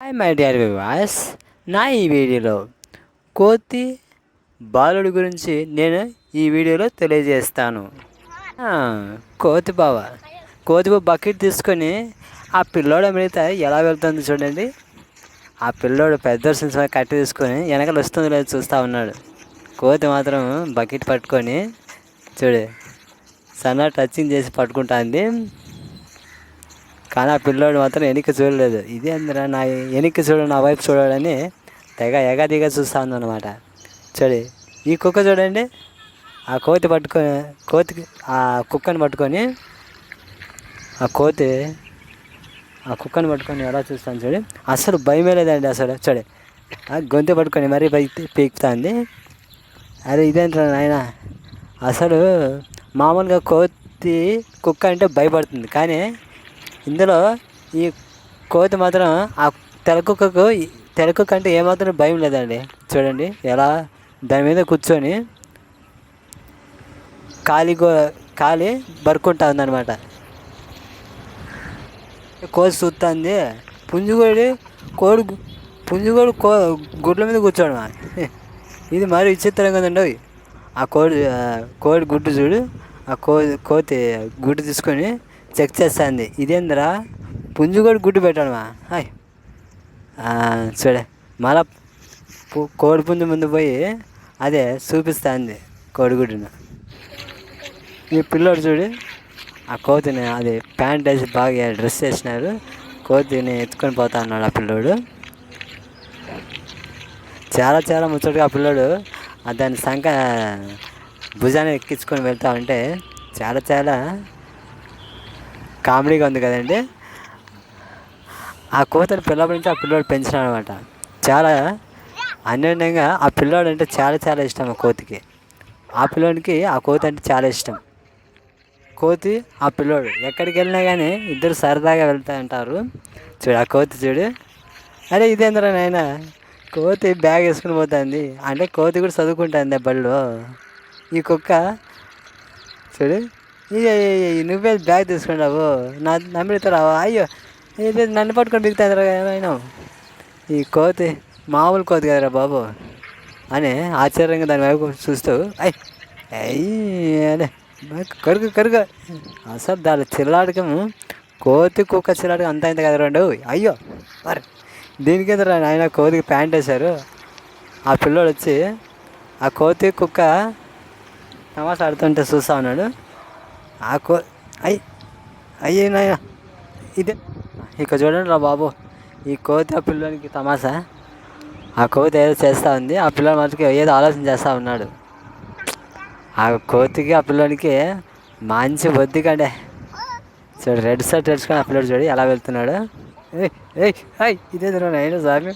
Hi my dear వివాస్ నా ఈ వీడియోలో కోతి బాలుడి గురించి నేను ఈ వీడియోలో తెలియజేస్తాను. కోతి బావ. కోతి బావ బకెట్ తీసుకొని ఆ పిల్లోడు మిగతా ఎలా వెళ్తుంది చూడండి. ఆ పిల్లోడు పెద్ద సినిమా కట్టి తీసుకొని వెనకాల వస్తుందో లేదో చూస్తూ ఉన్నాడు. కోతి మాత్రం బకెట్ పట్టుకొని చూడు సన్న టచింగ్ చేసి పట్టుకుంటుంది. కానీ ఆ పిల్లోడు మాత్రం వెనక్కి చూడలేదు. ఇది అందరా నా వెనక్కి చూడు నా వైపు చూడాలని తెగ ఎగదిగా చూస్తా ఉందన్నమాట చూడు ఈ కుక్క చూడండి ఆ కోతి పట్టుకొని కోతికి ఆ కుక్కని పట్టుకొని ఆ కోతి ఆ కుక్కని పట్టుకొని ఎలా చూస్తాను చూడు. అసలు భయమే లేదండి అసలు. చూడు ఆ గొంతు పట్టుకొని మరీ పైకి పీకుతుంది. అరే ఇదేంట్రా నాయన? అసలు మామూలుగా కోతి కుక్క అంటే భయపడుతుంది. కానీ ఇందులో ఈ కోతి మాత్రం ఆ తెలకుక్కకు కుక్కకు అంటే ఏమాత్రం భయం లేదండి. చూడండి ఎలా దాని మీద కూర్చొని కాలి గో కాలి బరుకుంటా ఉందన్నమాట. కోతి చూస్తుంది పుంజుగోడి కోడి పుంజుగోడు కో గుడ్ల మీద కూర్చోడమా? ఇది మరి విచిత్రంగా ఉందండి ఆ కోడి కోడి గుడ్డు చూడు. ఆ కో కోతి గుడ్డు తీసుకొని చెక్ చేస్తుంది. ఇదేందిరా? పుంజుకోడి గుడ్డు పెట్టడమా హాయ్. చూడే మళ్ళా కోడి పుంజు ముందు పోయి అదే చూపిస్తుంది కోడిగుడ్డును ఈ పిల్లోడు చూడు ఆ కోతిని అది ప్యాంట్ వేసి బాగా డ్రెస్ వేసినారు. కోతిని ఎత్తుకొని పోతా ఉన్నాడు ఆ పిల్లోడు. చాలా చాలా ముచ్చటగా ఆ పిల్లోడు దాని సంక భుజాన్ని ఎక్కించుకొని వెళ్తా ఉంటే చాలా చాలా కామెడీగా ఉంది కదండి. ఆ కోతను పిల్లప్పటి నుంచి ఆ పిల్లోడు పెంచినాడు అనమాట చాలా అన్యోన్యంగా ఆ పిల్లోడు అంటే చాలా చాలా ఇష్టం ఆ కోతికి. ఆ పిల్లోడికి ఆ కోతి అంటే చాలా ఇష్టం. కోతి ఆ పిల్లోడు ఎక్కడికి వెళ్ళినా కానీ ఇద్దరు సరదాగా వెళ్తా ఉంటారు. చూడు ఆ కోతి చూడు. అరే ఇదేంద్రా నాయన? కోతి బ్యాగ్ వేసుకుని పోతుంది. అంటే కోతి కూడా చదువుకుంటుంది బళ్ళు ఈ కుక్క చూడు. నువ్వే బ్యాగ్ తీసుకున్నావు నా నమ్మిడతావు అయ్యో ఇది నన్ను పట్టుకొని దిగుతుందిరా ఆయన ఈ కోతి మామూలు కోతి కదరా బాబు. అని ఆశ్చర్యంగా దాని వైపు చూస్తూ అయ్ అయ్యి అదే కరుగు కరుగు. అసలు దాని చిల్లాడకము కోతి కుక్క చిల్లాడకం అంత అయింది కదా రెండు. అయ్యో మరి దీనికి ఎదురు ఆయన కోతికి ప్యాంట్ వేశారు. ఆ పిల్లోడు వచ్చి ఆ కోతి కుక్క తమాషా ఆడుతుంటే చూస్తా ఉన్నాడు ఆ కో అయ్యి అయ్యి ఇదే ఇక చూడండి రా బాబు ఈ కోతి ఆ పిల్లోనికి తమాషా? ఆ కోతి ఏదో చేస్తూ ఉంది ఆ పిల్లలు మటుకు ఏదో ఆలోచన చేస్తూ ఉన్నాడు. ఆ కోతికి ఆ పిల్లోనికి మంచి బొద్ది కండే. చూడు రెడ్ షర్ట్ వేసుకొని ఆ పిల్లడు చూడు ఎలా వెళ్తున్నాడు. ఏయ్ ఏయ్ ఇదే తిన్నాను అయినా సార్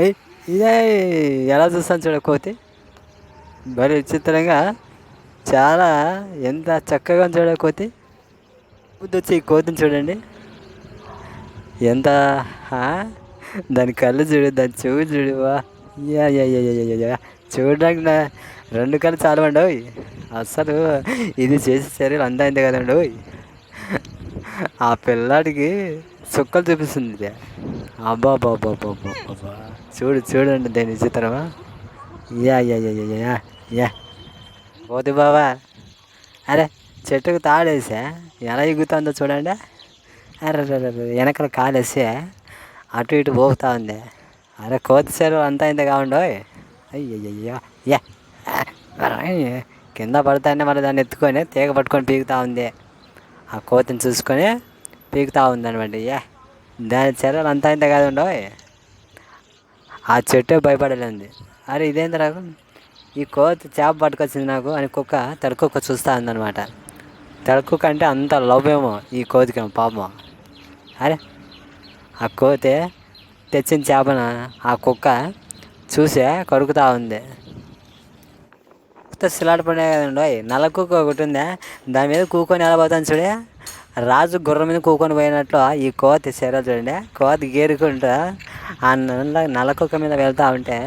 ఏయ్ ఇదే ఎలా చూస్తాను చూడ కోతి. మరి విచిత్రంగా చాలా ఎంత చక్కగా చూడ కోతి? బుద్ధి వచ్చి ఈ కోతిని చూడండి. ఎంత దాని కళ్ళు చూడు దాని చెవి చూడు వా. యా యా యా యా యా చూడడానికి నా రెండు కళ్ళు చాలా ఉండవు. అసలు ఇది చేసే చర్యలు అందైంది అయింది కదండి ఓయ్. ఆ పిల్లాడికి చుక్కలు చూపిస్తుంది ఇది. అబ్బా బాబా బాబా చూడు చూడండి దాని విచిత్రమా. యా యా యా యా యా యా. పోతే బావా. అరే చెట్టుకు తాడేసా ఎలా ఎగుతుందో చూడండి. అరే అరే, అరే, కాలేసి అటు ఇటు పోతా ఉంది. అరే కోతి చెరువు అంతా ఇంత కావండో అయ్యయ్యో యా. కింద పడతానే మళ్ళీ దాన్ని ఎత్తుకొని తీగ పట్టుకొని పీకుతా ఉంది. ఆ కోతిని చూసుకొని పీకుతా ఉందనమాట యా. దాని చెరలు అంతా ఇంత కాదు ఉండవు ఆ చెట్టు భయపడలేదు. అరే ఇదేంద్రా? ఈ కోతి చేప పట్టుకొచ్చింది నాకు అని కుక్క తడకుక్క చూస్తూ ఉందనమాట తడకుక్క అంటే అంత లోభేమో ఈ కోతికి పాపం అరే ఆ కోతి తెచ్చిన చేపన ఆ కుక్క చూసే కడుకుతా ఉంది. కొత్త సిలాట పడే కదండి నల్ల కుక్క ఒకటి ఉందే? దాని మీద కూకొని ఎలా పోతాను చూడే? రాజు గుర్రం మీద కూకొని పోయినట్లు ఈ కోతి చీర చూడండి. కోతి గేరుకుంటా ఆ నల్ల నలకొక్క మీద వెళ్తా ఉంటే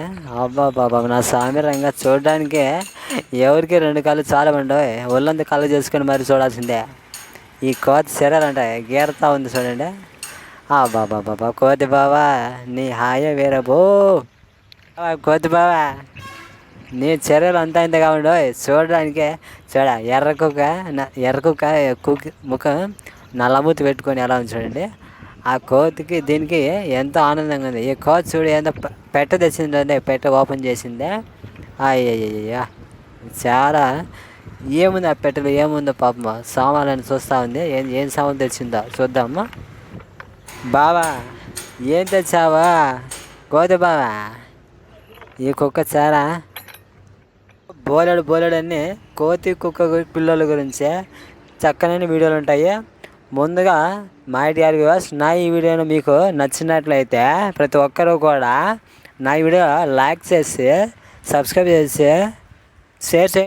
అబ్బా బాబా నా స్వామి రంగా చూడడానికి ఎవరికి రెండు కాళ్ళు చాలా ఉండవు ఒళ్ళంతా కళ్ళు చేసుకొని మరి చూడాల్సిందే. ఈ కోతి చీరలు గీరతా ఉంది చూడండి. బాబా బాబా కోతి బావా నీ హాయ వేరబో కోతి బావా నీ చర్యలు అంతా ఇంతగా ఉండవు చూడడానికే చూడ ఎర్ర కుక్క ఎర్ర కుక్క కుక్ ముఖం నల్లమూతి పెట్టుకొని ఎలా ఉంది చూడండి. ఆ కోతికి దీనికి ఎంతో ఆనందంగా ఉంది. ఈ కోతి చూడు ఏందో పెట్ట తెచ్చిందంటే పెట్ట ఓపెన్ చేసిందే. అయ్యయ్యా చాలా ఏముంది ఆ పెట్టెలో? ఏముందో పాపం సామాన్లను చూస్తూ ఉంది. ఏం ఏం సామాన్ తెచ్చిందో చూద్దామా? బావా ఏం తెచ్చావా? కోతి బావా ఈ కుక్క చాలా బోలెడు బోలెడు అన్ని కోతి కుక్క పిల్లల గురించే చక్కనైన వీడియోలు ఉంటాయి. ముందుగా మా డిఆర్ వ్యూవర్స్ నా ఈ వీడియోను మీకు నచ్చినట్లయితే ప్రతి ఒక్కరూ కూడా నా వీడియో లైక్ చేసి సబ్స్క్రైబ్ చేసి షేర్ చేయండి.